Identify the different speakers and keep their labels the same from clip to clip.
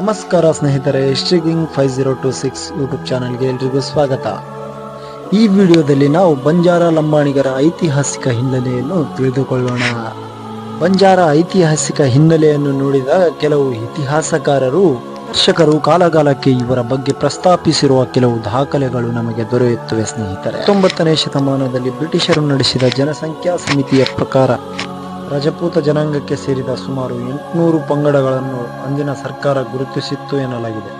Speaker 1: ನಮಸ್ಕಾರ ಸ್ನೇಹಿತರೆ struggling five zero two six YouTube ಚಾನಲ್ಗೆ ಎಲ್ರಿಗೂ ಸ್ವಾಗತ. ಈ ವಿಡಿಯೋದಲ್ಲಿ ನಾವು ಬಂಜಾರ ಲಂಬಾಣಿಗರ ಐತಿಹಾಸಿಕ ಹಿನ್ನೆಲೆಯನ್ನು ತಿಳಿದುಕೊಳ್ಳೋಣ. ಬಂಜಾರ ಐತಿಹಾಸಿಕ ಹಿನ್ನೆಲೆಯನ್ನು ನೋಡಿದ ಕೆಲವು ಇತಿಹಾಸಕಾರರು, ದರ್ಶಕರು ಕಾಲಕಾಲಕ್ಕೆ ಇವರ ಬಗ್ಗೆ ಪ್ರಸ್ತಾಪಿಸಿರುವ ಕೆಲವು ದಾಖಲೆಗಳು ನಮಗೆ ದೊರೆಯುತ್ತವೆ ಸ್ನೇಹಿತರೆ. ಹತ್ತೊಂಬತ್ತನೇ ಶತಮಾನದಲ್ಲಿ ಬ್ರಿಟಿಷರು ನಡೆಸಿದ ಜನಸಂಖ್ಯಾ ಸಮಿತಿಯ ಪ್ರಕಾರ ರಜಪೂತ ಜನಾಂಗಕ್ಕೆ ಸೇರಿದ ಸುಮಾರು ಎಂಟುನೂರು ಪಂಗಡಗಳನ್ನು ಅಂದಿನ ಸರ್ಕಾರ ಗುರುತಿಸಿತ್ತು ಎನ್ನಲಾಗಿದೆ.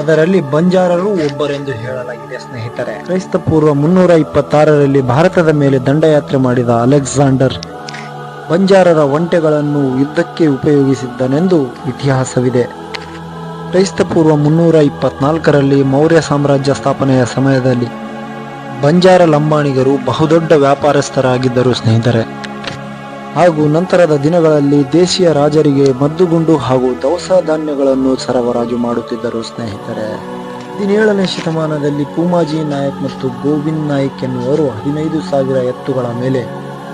Speaker 1: ಅದರಲ್ಲಿ ಬಂಜಾರರು ಒಬ್ಬರೆಂದು ಹೇಳಲಾಗಿದೆ, ಸ್ನೇಹಿತರೆ. ಕ್ರೈಸ್ತ ಪೂರ್ವ ಮುನ್ನೂರ ಇಪ್ಪತ್ತಾರರಲ್ಲಿ ಭಾರತದ ಮೇಲೆ ದಂಡಯಾತ್ರೆ ಮಾಡಿದ ಅಲೆಕ್ಸಾಂಡರ್ ಬಂಜಾರರ ಒಂಟೆಗಳನ್ನು ಯುದ್ಧಕ್ಕೆ ಉಪಯೋಗಿಸಿದ್ದನೆಂದು ಇತಿಹಾಸವಿದೆ. ಕ್ರೈಸ್ತ ಪೂರ್ವ ಮುನ್ನೂರ ಇಪ್ಪತ್ನಾಲ್ಕರಲ್ಲಿ ಮೌರ್ಯ ಸಾಮ್ರಾಜ್ಯ ಸ್ಥಾಪನೆಯ ಸಮಯದಲ್ಲಿ ಬಂಜಾರ ಲಂಬಾಣಿಗರು ಬಹುದೊಡ್ಡ ವ್ಯಾಪಾರಸ್ಥರಾಗಿದ್ದರು, ಸ್ನೇಹಿತರೆ. ಹಾಗೂ ನಂತರದ ದಿನಗಳಲ್ಲಿ ದೇಶೀಯ ರಾಜರಿಗೆ ಮದ್ದುಗುಂಡು ಹಾಗೂ ದವಸ ಧಾನ್ಯಗಳನ್ನು ಸರಬರಾಜು ಮಾಡುತ್ತಿದ್ದರು ಸ್ನೇಹಿತರೆ. ಹದಿನೇಳನೇ ಶತಮಾನದಲ್ಲಿ ಪೂಮಾಜಿ ನಾಯಕ್ ಮತ್ತು ಗೋವಿಂದ್ ನಾಯಕ್ ಎನ್ನುವರು ಹದಿನೈದು ಸಾವಿರ ಎತ್ತುಗಳ ಮೇಲೆ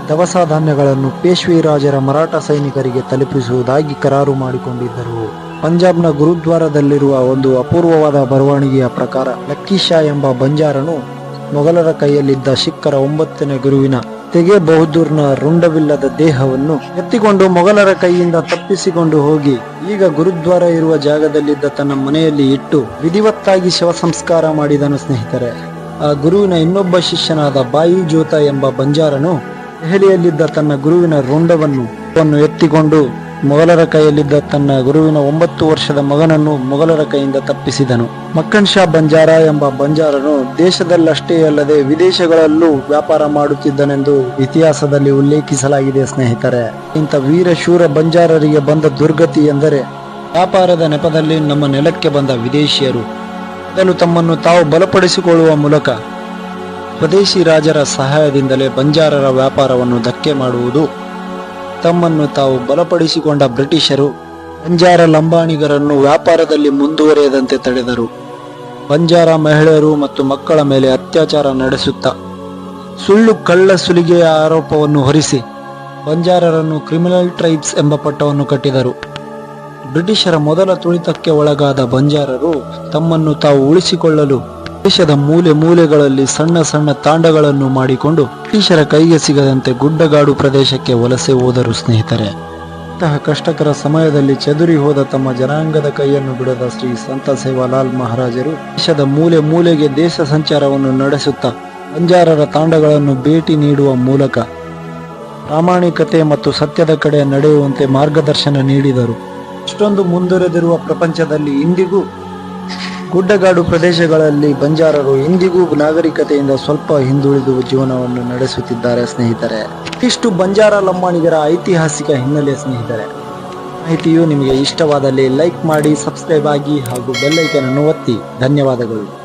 Speaker 1: ದವಸ ಧಾನ್ಯಗಳನ್ನು ಪೇಶ್ವಿ ರಾಜರ ಮರಾಠ ಸೈನಿಕರಿಗೆ ತಲುಪಿಸುವುದಾಗಿ ಕರಾರು ಮಾಡಿಕೊಂಡಿದ್ದರು. ಪಂಜಾಬ್ನ ಗುರುದ್ವಾರದಲ್ಲಿರುವ ಒಂದು ಅಪೂರ್ವವಾದ ಬರವಣಿಗೆಯ ಪ್ರಕಾರ ಲಕ್ಕೀಶಾ ಎಂಬ ಬಂಜಾರನು ಮೊಘಲರ ಕೈಯಲ್ಲಿದ್ದ ಶಿಕ್ಕರ ಒಂಬತ್ತನೇ ಗುರುವಿನ ತೆಗೆ ಬಹದ್ದೂರ್ನ ರುಂಡವಿಲ್ಲದ ದೇಹವನ್ನು ಎತ್ತಿಕೊಂಡು ಮೊಘಲರ ಕೈಯಿಂದ ತಪ್ಪಿಸಿಕೊಂಡು ಹೋಗಿ, ಈಗ ಗುರುದ್ವಾರ ಇರುವ ಜಾಗದಲ್ಲಿದ್ದ ತನ್ನ ಮನೆಯಲ್ಲಿ ಇಟ್ಟು ವಿಧಿವತ್ತಾಗಿ ಶವ ಸಂಸ್ಕಾರ ಮಾಡಿದನು ಸ್ನೇಹಿತರೆ. ಆ ಗುರುವಿನ ಇನ್ನೊಬ್ಬ ಶಿಷ್ಯನಾದ ಬಾಯಿ ಜ್ಯೋತ ಎಂಬ ಬಂಜಾರನು ದೆಹಲಿಯಲ್ಲಿದ್ದ ತನ್ನ ಗುರುವಿನ ರುಂಡವನ್ನು ವನ್ನು ಎತ್ತಿಕೊಂಡು ಮೊಘಲರ ಕೈಯಲ್ಲಿದ್ದ ತನ್ನ ಗುರುವಿನ ಒಂಬತ್ತು ವರ್ಷದ ಮಗನನ್ನು ಮೊಘಲರ ಕೈಯಿಂದ ತಪ್ಪಿಸಿದನು. ಮಕ್ಕನ್ ಶಾ ಬಂಜಾರ ಎಂಬ ಬಂಜಾರನು ದೇಶದಲ್ಲಷ್ಟೇ ಅಲ್ಲದೆ ವಿದೇಶಗಳಲ್ಲೂ ವ್ಯಾಪಾರ ಮಾಡುತ್ತಿದ್ದನೆಂದು ಇತಿಹಾಸದಲ್ಲಿ ಉಲ್ಲೇಖಿಸಲಾಗಿದೆ, ಸ್ನೇಹಿತರೆ. ಇಂಥ ವೀರಶೂರ ಬಂಜಾರರಿಗೆ ಬಂದ ದುರ್ಗತಿ ಎಂದರೆ ವ್ಯಾಪಾರದ ನೆಪದಲ್ಲಿ ನಮ್ಮ ನೆಲಕ್ಕೆ ಬಂದ ವಿದೇಶಿಯರು. ಮೊದಲು ತಮ್ಮನ್ನು ತಾವು ಬಲಪಡಿಸಿಕೊಳ್ಳುವ ಮೂಲಕ ಸ್ವದೇಶಿ ರಾಜರ ಸಹಾಯದಿಂದಲೇ ಬಂಜಾರರ ವ್ಯಾಪಾರವನ್ನು ಧಕ್ಕೆ ಮಾಡುವುದು ತಮ್ಮನ್ನು ತಾವು ಬಲಪಡಿಸಿಕೊಂಡ ಬ್ರಿಟಿಷರು ಬಂಜಾರ ಲಂಬಾಣಿಗರನ್ನು ವ್ಯಾಪಾರದಲ್ಲಿ ಮುಂದುವರಿಯದಂತೆ ತಡೆದರು. ಬಂಜಾರ ಮಹಿಳೆಯರು ಮತ್ತು ಮಕ್ಕಳ ಮೇಲೆ ಅತ್ಯಾಚಾರ ನಡೆಸುತ್ತಾ ಸುಳ್ಳು ಕಳ್ಳ ಸುಲಿಗೆಯ ಆರೋಪವನ್ನು ಹೊರಿಸಿ ಬಂಜಾರರನ್ನು ಕ್ರಿಮಿನಲ್ ಟ್ರೈಬ್ಸ್ ಎಂಬ ಪಟ್ಟವನ್ನು ಕಟ್ಟಿದರು. ಬ್ರಿಟಿಷರ ಮೊದಲ ತುಳಿತಕ್ಕೆ ಒಳಗಾದ ಬಂಜಾರರು ತಮ್ಮನ್ನು ತಾವು ಉಳಿಸಿಕೊಳ್ಳಲು ದೇಶದ ಮೂಲೆ ಮೂಲೆಗಳಲ್ಲಿ ಸಣ್ಣ ಸಣ್ಣ ತಾಂಡಗಳನ್ನು ಮಾಡಿಕೊಂಡು ಬ್ರಿಟಿಷರ ಕೈಗೆ ಸಿಗದಂತೆ ಗುಡ್ಡಗಾಡು ಪ್ರದೇಶಕ್ಕೆ ವಲಸೆ ಹೋದರು ಸ್ನೇಹಿತರೆ. ಇಂತಹ ಕಷ್ಟಕರ ಸಮಯದಲ್ಲಿ ಚದುರಿ ಹೋದ ತಮ್ಮ ಜನಾಂಗದ ಕೈಯನ್ನು ಬಿಡದ ಶ್ರೀ ಸಂತ ಸೇವಾಲಾಲ್ ಮಹಾರಾಜರು ದೇಶದ ಮೂಲೆ ಮೂಲೆಗೆ ದೇಶ ಸಂಚಾರವನ್ನು ನಡೆಸುತ್ತಾ ಬಂಜಾರರ ತಾಂಡಗಳನ್ನು ಭೇಟಿ ನೀಡುವ ಮೂಲಕ ಪ್ರಾಮಾಣಿಕತೆ ಮತ್ತು ಸತ್ಯದ ಕಡೆ ನಡೆಯುವಂತೆ ಮಾರ್ಗದರ್ಶನ ನೀಡಿದರು. ಇಷ್ಟೊಂದು ಮುಂದುವರೆದಿರುವ ಪ್ರಪಂಚದಲ್ಲಿ ಇಂದಿಗೂ ಗುಡ್ಡಗಾಡು ಪ್ರದೇಶಗಳಲ್ಲಿ ಬಂಜಾರರು ಇಂದಿಗೂ ನಾಗರಿಕತೆಯಿಂದ ಸ್ವಲ್ಪ ಹಿಂದುಳಿದು ಜೀವನವನ್ನು ನಡೆಸುತ್ತಿದ್ದಾರೆ ಸ್ನೇಹಿತರೆ. ಇಷ್ಟು ಬಂಜಾರ ಲಂಬಾಣಿಗರ ಐತಿಹಾಸಿಕ ಹಿನ್ನೆಲೆ ಸ್ನೇಹಿತರೆ. ಮಾಹಿತಿಯು ನಿಮಗೆ ಇಷ್ಟವಾದಲ್ಲಿ ಲೈಕ್ ಮಾಡಿ, ಸಬ್ಸ್ಕ್ರೈಬ್ ಆಗಿ ಹಾಗೂ ಬೆಲ್ಲೈಕನ್ ಅನ್ನು ಒತ್ತಿ. ಧನ್ಯವಾದಗಳು.